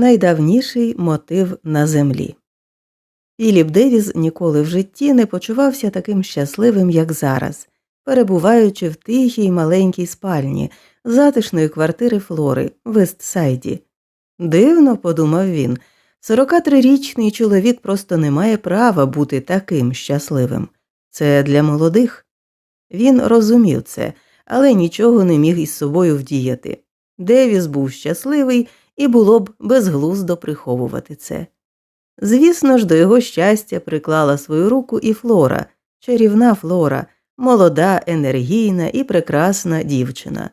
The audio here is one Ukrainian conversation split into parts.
найдавніший мотив на землі. Філіп Девіз ніколи в житті не почувався таким щасливим, як зараз, перебуваючи в тихій маленькій спальні затишної квартири Флори в Вестсайді. Дивно, подумав він, 43-річний чоловік просто не має права бути таким щасливим. Це для молодих. Він розумів це, але нічого не міг із собою вдіяти. Девіс був щасливий і було б безглуздо приховувати це. Звісно ж, до його щастя приклала свою руку і Флора, чарівна Флора, молода, енергійна і прекрасна дівчина.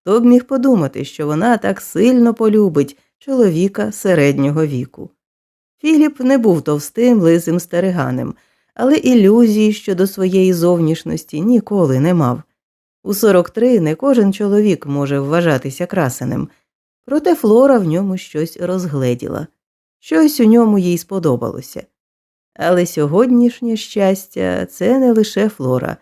Хто б міг подумати, що вона так сильно полюбить чоловіка середнього віку. Філіп не був товстим лисим стариганем, але ілюзії щодо своєї зовнішності ніколи не мав. У 43 не кожен чоловік може вважатися красеним, проте Флора в ньому щось розгледіла, щось у ньому їй сподобалося. Але сьогоднішнє щастя це не лише Флора.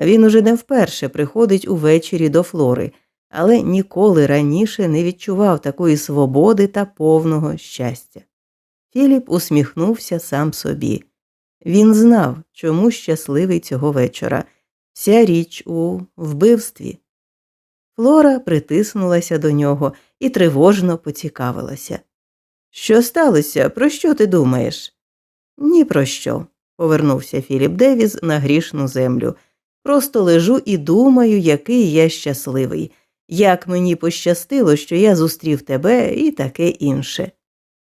Він уже не вперше приходить увечері до Флори, але ніколи раніше не відчував такої свободи та повного щастя. Філіп усміхнувся сам собі. Він знав, чому щасливий цього вечора. Вся річ у вбивстві. Флора притиснулася до нього і тривожно поцікавилася. Що сталося? Про що ти думаєш? Ні про що, повернувся Філіп Девіз на грішну землю. Просто лежу і думаю, який я щасливий, як мені пощастило, що я зустрів тебе і таке інше.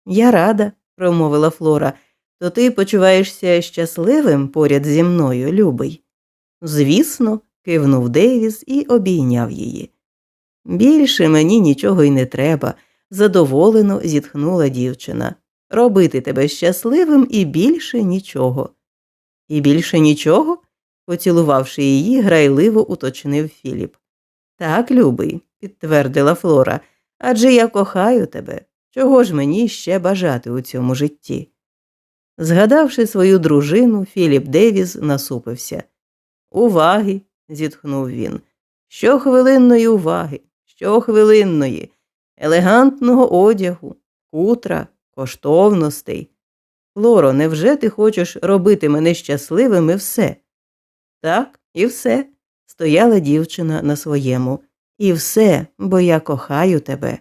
Я рада, промовила Флора, то ти почуваєшся щасливим поряд зі мною, любий. Звісно, кивнув Дейвіс і обійняв її. Більше мені нічого й не треба, задоволено зітхнула дівчина. Робити тебе щасливим і більше нічого. І більше нічого? поцілувавши її, грайливо уточнив Філіп. Так, любий, підтвердила Флора, адже я кохаю тебе. Чого ж мені ще бажати у цьому житті? Згадавши свою дружину, Філіп Девіз насупився. Уваги, зітхнув він. Щохвилинної уваги, щохвилинної, елегантного одягу, кутра, коштовностей. Флоро, невже ти хочеш робити мене щасливим і все? Так, і все, стояла дівчина на своєму. І все, бо я кохаю тебе.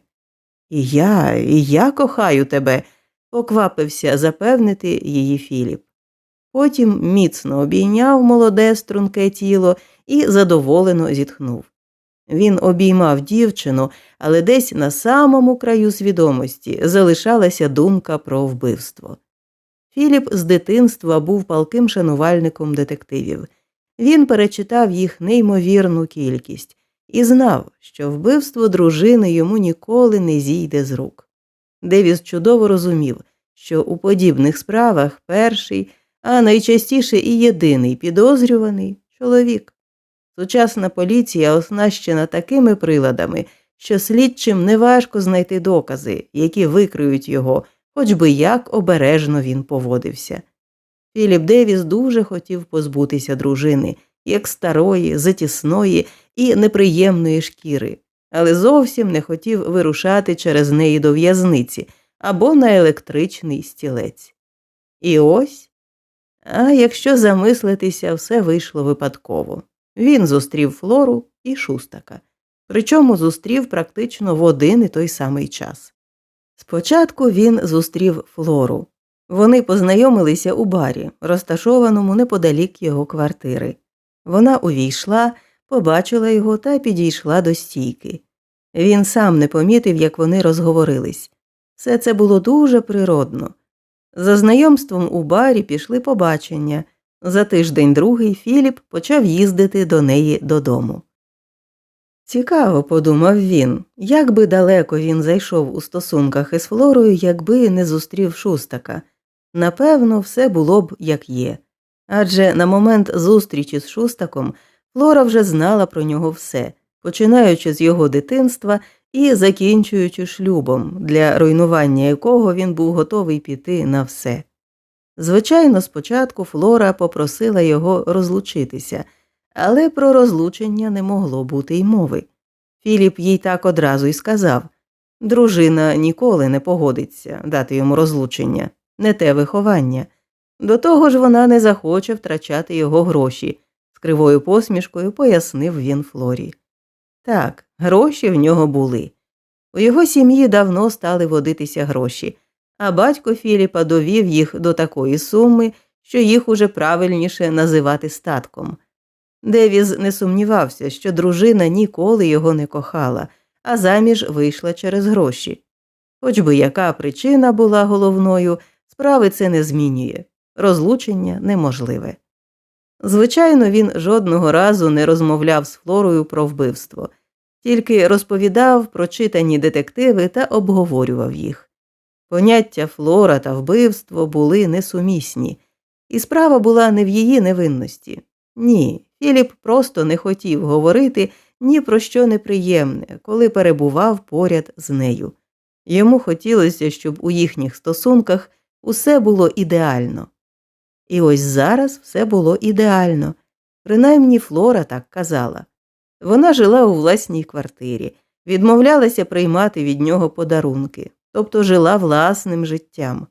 І я, і я кохаю тебе, поквапився запевнити її Філіп. Потім міцно обійняв молоде струнке тіло і задоволено зітхнув. Він обіймав дівчину, але десь на самому краю свідомості залишалася думка про вбивство. Філіп з дитинства був палким шанувальником детективів. Він перечитав їх неймовірну кількість і знав, що вбивство дружини йому ніколи не зійде з рук. Девіс чудово розумів, що у подібних справах перший, а найчастіше і єдиний підозрюваний чоловік. Сучасна поліція оснащена такими приладами, що слідчим неважко знайти докази, які викриють його, хоч би як обережно він поводився. Філіп Девіс дуже хотів позбутися дружини, як старої, затісної і неприємної шкіри, але зовсім не хотів вирушати через неї до в'язниці або на електричний стілець. І ось, а якщо замислитися, все вийшло випадково. Він зустрів Флору і шустака, причому зустрів практично в один і той самий час. Спочатку він зустрів Флору. Вони познайомилися у барі, розташованому неподалік його квартири. Вона увійшла, побачила його та підійшла до стійки. Він сам не помітив, як вони розговорились. Все це було дуже природно. За знайомством у барі пішли побачення. За тиждень другий Філіп почав їздити до неї додому. Цікаво, подумав він, як би далеко він зайшов у стосунках із Флорою, якби не зустрів шустака. Напевно, все було б як є. Адже на момент зустрічі з шустаком Флора вже знала про нього все, починаючи з його дитинства і закінчуючи шлюбом, для руйнування якого він був готовий піти на все. Звичайно, спочатку Флора попросила його розлучитися, але про розлучення не могло бути й мови. Філіп їй так одразу й сказав Дружина ніколи не погодиться дати йому розлучення, не те виховання. До того ж вона не захоче втрачати його гроші, з кривою посмішкою пояснив він Флорі. Так, гроші в нього були. У його сім'ї давно стали водитися гроші, а батько Філіпа довів їх до такої суми, що їх уже правильніше називати статком. Девіз не сумнівався, що дружина ніколи його не кохала, а заміж вийшла через гроші. Хоч би яка причина була головною, справи це не змінює розлучення неможливе. Звичайно, він жодного разу не розмовляв з Флорою про вбивство, тільки розповідав про читані детективи та обговорював їх. Поняття флора та вбивство були несумісні, і справа була не в її невинності. Ні, Філіп просто не хотів говорити ні про що неприємне, коли перебував поряд з нею. Йому хотілося, щоб у їхніх стосунках усе було ідеально. І ось зараз все було ідеально, принаймні Флора так казала. Вона жила у власній квартирі, відмовлялася приймати від нього подарунки, тобто жила власним життям.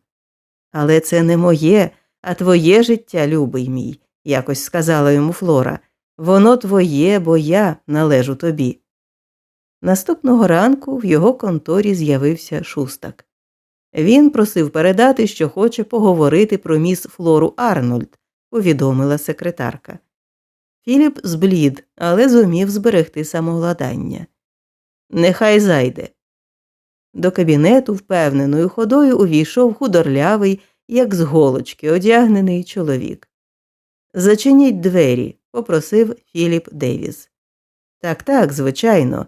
Але це не моє, а твоє життя, любий мій, якось сказала йому Флора. Воно твоє, бо я належу тобі. Наступного ранку в його конторі з'явився шустак. Він просив передати, що хоче поговорити про міс Флору Арнольд, повідомила секретарка. Філіп зблід, але зумів зберегти самовладання. Нехай зайде. До кабінету впевненою ходою увійшов худорлявий, як з голочки, одягнений чоловік. Зачиніть двері, попросив Філіп Девіс. Так, так, звичайно.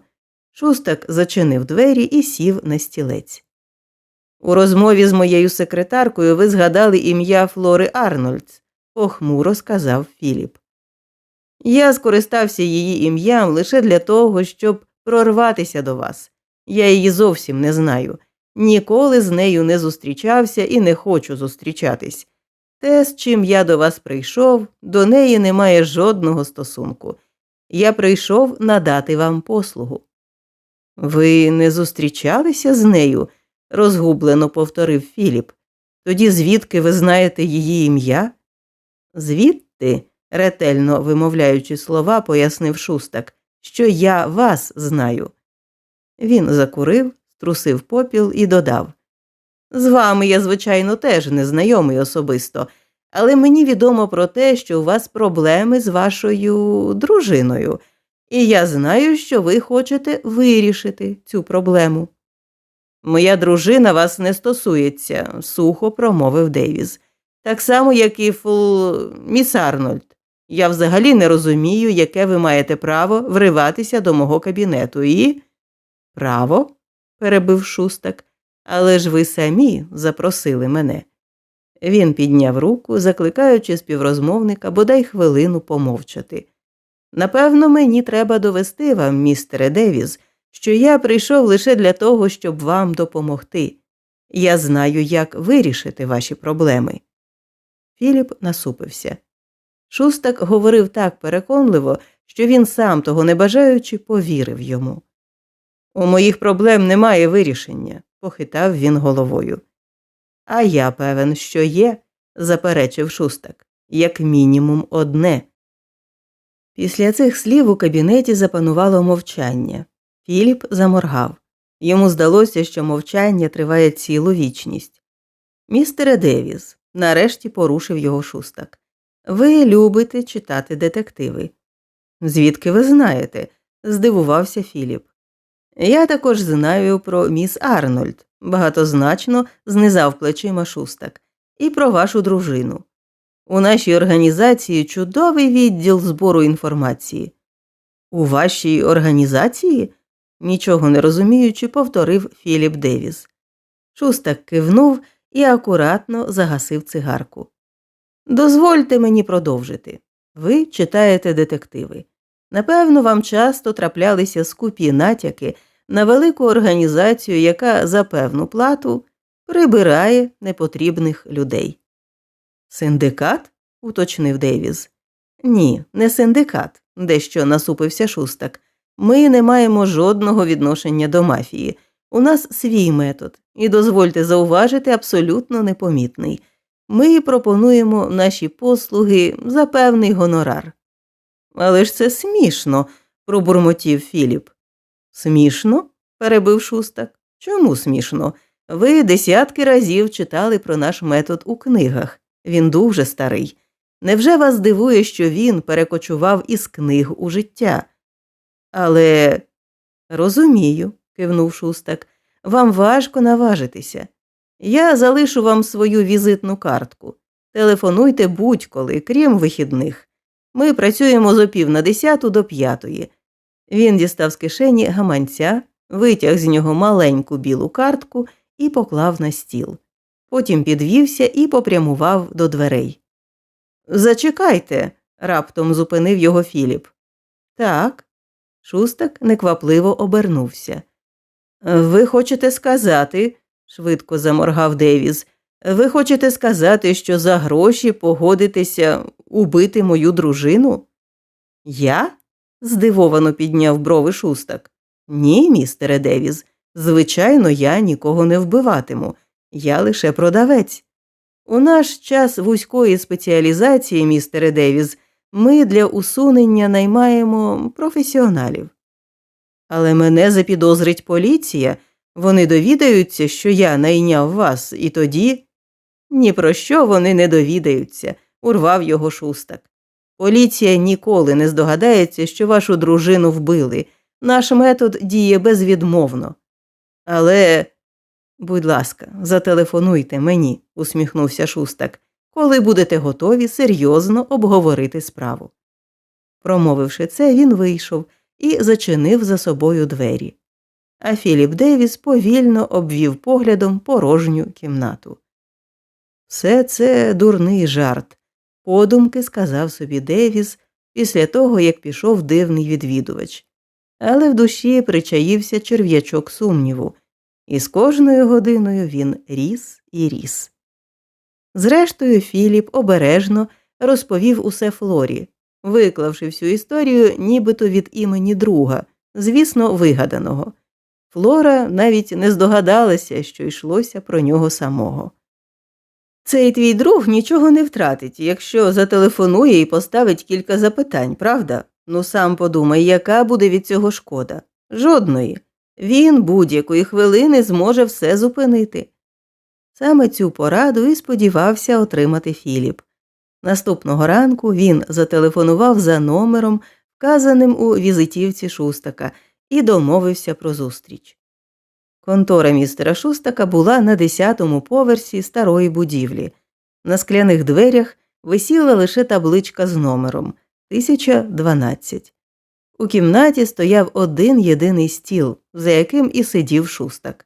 Шустак зачинив двері і сів на стілець. У розмові з моєю секретаркою ви згадали ім'я Флори Арнольдс, похмуро сказав Філіп. Я скористався її ім'ям лише для того, щоб прорватися до вас. Я її зовсім не знаю. Ніколи з нею не зустрічався і не хочу зустрічатись. Те, з чим я до вас прийшов, до неї немає жодного стосунку. Я прийшов надати вам послугу. Ви не зустрічалися з нею? розгублено повторив Філіп. Тоді звідки ви знаєте її ім'я? Звідти, ретельно вимовляючи слова, пояснив шустак, що я вас знаю. Він закурив, струсив попіл і додав З вами я, звичайно, теж не знайомий особисто, але мені відомо про те, що у вас проблеми з вашою дружиною, і я знаю, що ви хочете вирішити цю проблему. Моя дружина вас не стосується, сухо промовив Дейвіс. Так само, як і фл... міс Арнольд. Я взагалі не розумію, яке ви маєте право вриватися до мого кабінету і. Право? перебив шустак, але ж ви самі запросили мене. Він підняв руку, закликаючи співрозмовника бодай хвилину помовчати. Напевно, мені треба довести вам, містере Девіз, що я прийшов лише для того, щоб вам допомогти. Я знаю, як вирішити ваші проблеми. Філіп насупився. Шустак говорив так переконливо, що він сам того не бажаючи повірив йому. У моїх проблем немає вирішення, похитав він головою. А я певен, що є, заперечив шустак, як мінімум одне. Після цих слів у кабінеті запанувало мовчання. Філіп заморгав. Йому здалося, що мовчання триває цілу вічність. Містере Девіс, нарешті порушив його шустак. Ви любите читати детективи. Звідки ви знаєте? здивувався Філіп. Я також знаю про міс Арнольд, багатозначно знизав плечима шустак, і про вашу дружину. У нашій організації чудовий відділ збору інформації. У вашій організації? нічого не розуміючи, повторив Філіп Девіс. Шустак кивнув і акуратно загасив цигарку. Дозвольте мені продовжити. Ви читаєте детективи. Напевно, вам часто траплялися скупі натяки на велику організацію, яка за певну плату прибирає непотрібних людей. Синдикат? уточнив Дейвіз. Ні, не синдикат, дещо насупився шустак. Ми не маємо жодного відношення до мафії. У нас свій метод, і дозвольте зауважити, абсолютно непомітний. Ми пропонуємо наші послуги за певний гонорар. Але ж це смішно, пробурмотів Філіп. Смішно? перебив шустак. Чому смішно? Ви десятки разів читали про наш метод у книгах. Він дуже старий. Невже вас дивує, що він перекочував із книг у життя? Але розумію, кивнув шустак, вам важко наважитися. Я залишу вам свою візитну картку. Телефонуйте будь-коли, крім вихідних. Ми працюємо з опів на десяту до п'ятої. Він дістав з кишені гаманця, витяг з нього маленьку білу картку і поклав на стіл. Потім підвівся і попрямував до дверей. Зачекайте, раптом зупинив його Філіп. Так. Шустак неквапливо обернувся. Ви хочете сказати, швидко заморгав Девіз, ви хочете сказати, що за гроші погодитеся убити мою дружину? Я? здивовано підняв брови шустак. Ні, містере Девіз, звичайно, я нікого не вбиватиму, я лише продавець. У наш час вузької спеціалізації, містере Девіз, ми для усунення наймаємо професіоналів. Але мене запідозрить поліція, вони довідаються, що я найняв вас, і тоді. Ні про що вони не довідаються, урвав його шустак. Поліція ніколи не здогадається, що вашу дружину вбили. Наш метод діє безвідмовно. Але, будь ласка, зателефонуйте мені, усміхнувся шустак, коли будете готові серйозно обговорити справу. Промовивши це, він вийшов і зачинив за собою двері. А Філіп Девіс повільно обвів поглядом порожню кімнату. Все це дурний жарт, подумки сказав собі Девіс після того, як пішов дивний відвідувач. Але в душі причаївся черв'ячок сумніву, і з кожною годиною він ріс і ріс. Зрештою, Філіп обережно розповів усе Флорі, виклавши всю історію нібито від імені друга, звісно, вигаданого. Флора навіть не здогадалася, що йшлося про нього самого. Цей твій друг нічого не втратить, якщо зателефонує і поставить кілька запитань, правда? Ну сам подумай, яка буде від цього шкода? Жодної. Він будь-якої хвилини зможе все зупинити. Саме цю пораду і сподівався отримати Філіп. Наступного ранку він зателефонував за номером, вказаним у візитівці Шустака, і домовився про зустріч. Контора містера Шустака була на 10-му поверсі старої будівлі. На скляних дверях висіла лише табличка з номером 1012. У кімнаті стояв один єдиний стіл, за яким і сидів шустак.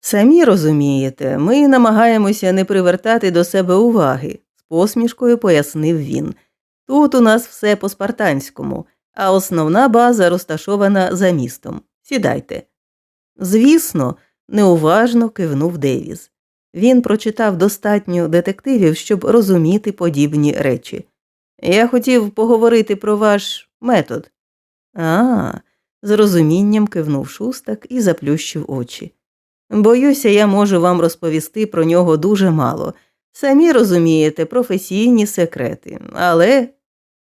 Самі розумієте, ми намагаємося не привертати до себе уваги, з посмішкою пояснив він. Тут у нас все по спартанському, а основна база розташована за містом. Сідайте. Звісно, неуважно кивнув Девіз. Він прочитав достатньо детективів, щоб розуміти подібні речі. Я хотів поговорити про ваш метод. А, з розумінням кивнув шустак і заплющив очі. Боюся, я можу вам розповісти про нього дуже мало. Самі розумієте, професійні секрети, але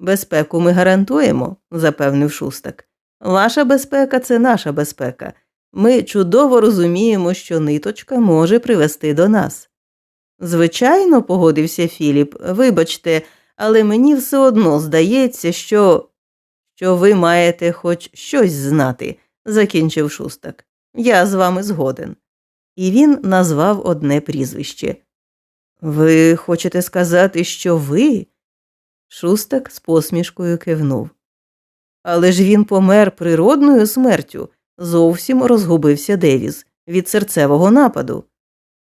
безпеку ми гарантуємо, запевнив шустак. Ваша безпека це наша безпека. Ми чудово розуміємо, що ниточка може привести до нас. Звичайно, погодився Філіп, вибачте, але мені все одно здається, що що ви маєте хоч щось знати, закінчив шустак. Я з вами згоден. І він назвав одне прізвище. Ви хочете сказати, що ви? Шустак з посмішкою кивнув. Але ж він помер природною смертю, зовсім розгубився Девіз від серцевого нападу.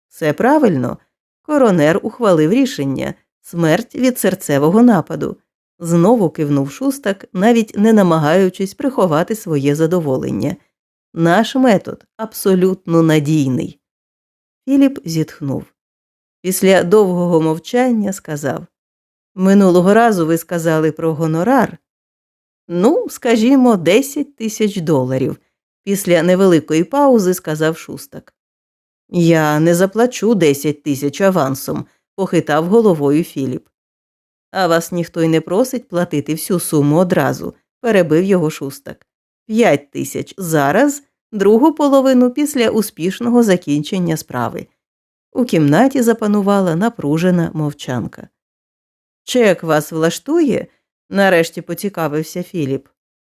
Все правильно, коронер ухвалив рішення смерть від серцевого нападу. Знову кивнув шустак, навіть не намагаючись приховати своє задоволення. Наш метод абсолютно надійний. Філіп зітхнув. Після довгого мовчання сказав Минулого разу ви сказали про гонорар. Ну, скажімо, 10 тисяч доларів. Після невеликої паузи сказав шустак. Я не заплачу десять тисяч авансом, похитав головою Філіп. А вас ніхто й не просить платити всю суму одразу, перебив його шустак. П'ять тисяч зараз, другу половину після успішного закінчення справи. У кімнаті запанувала напружена мовчанка. Чек вас влаштує? нарешті поцікавився Філіп.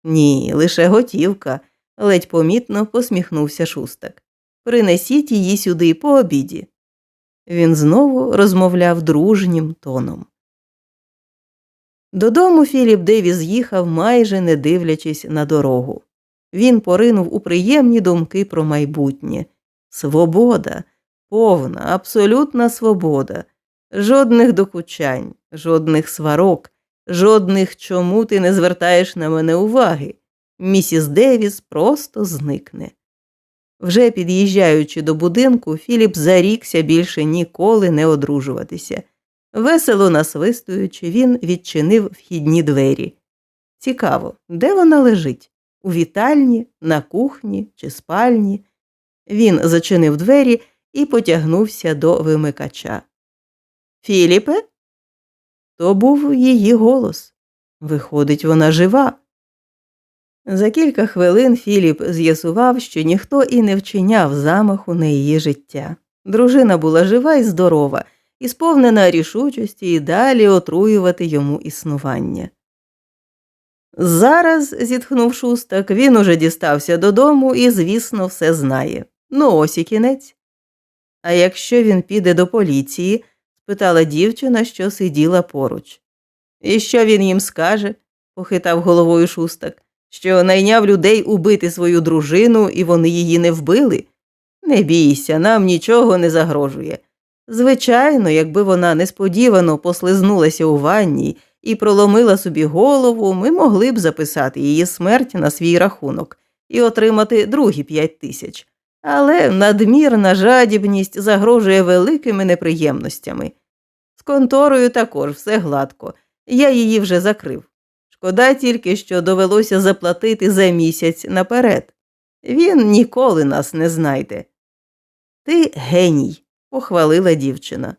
Ні, лише готівка, ледь помітно посміхнувся шустак. Принесіть її сюди по обіді. Він знову розмовляв дружнім тоном. Додому Філіп Девіс їхав, майже не дивлячись на дорогу. Він поринув у приємні думки про майбутнє. Свобода, повна, абсолютна свобода, жодних докучань, жодних сварок, жодних чому ти не звертаєш на мене уваги. Місіс Девіс просто зникне. Вже під'їжджаючи до будинку, Філіп зарікся більше ніколи не одружуватися. Весело насвистуючи, він відчинив вхідні двері. Цікаво, де вона лежить? У вітальні, на кухні чи спальні? Він зачинив двері і потягнувся до вимикача. Філіпе? То був її голос. Виходить, вона жива. За кілька хвилин Філіп з'ясував, що ніхто і не вчиняв замаху на її життя. Дружина була жива і здорова, і сповнена рішучості і далі отруювати йому існування. Зараз, зітхнув шустак, він уже дістався додому і, звісно, все знає. Ну, ось і кінець. А якщо він піде до поліції? Спитала дівчина, що сиділа поруч. І що він їм скаже? похитав головою шустак, що найняв людей убити свою дружину, і вони її не вбили. Не бійся, нам нічого не загрожує. Звичайно, якби вона несподівано послизнулася у ванні і проломила собі голову, ми могли б записати її смерть на свій рахунок і отримати другі п'ять тисяч. Але надмірна жадібність загрожує великими неприємностями. З конторою також все гладко, я її вже закрив. Шкода тільки, що довелося заплатити за місяць наперед. Він ніколи нас не знайде. Ти геній, похвалила дівчина.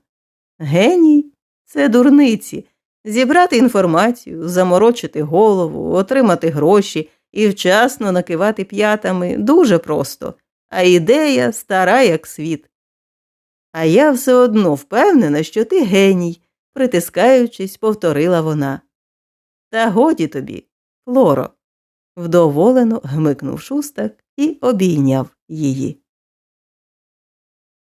Геній це дурниці. Зібрати інформацію, заморочити голову, отримати гроші і вчасно накивати п'ятами дуже просто, а ідея стара, як світ. А я все одно впевнена, що ти геній, притискаючись, повторила вона. Та годі тобі, Флоро, вдоволено гмикнув шустак і обійняв її.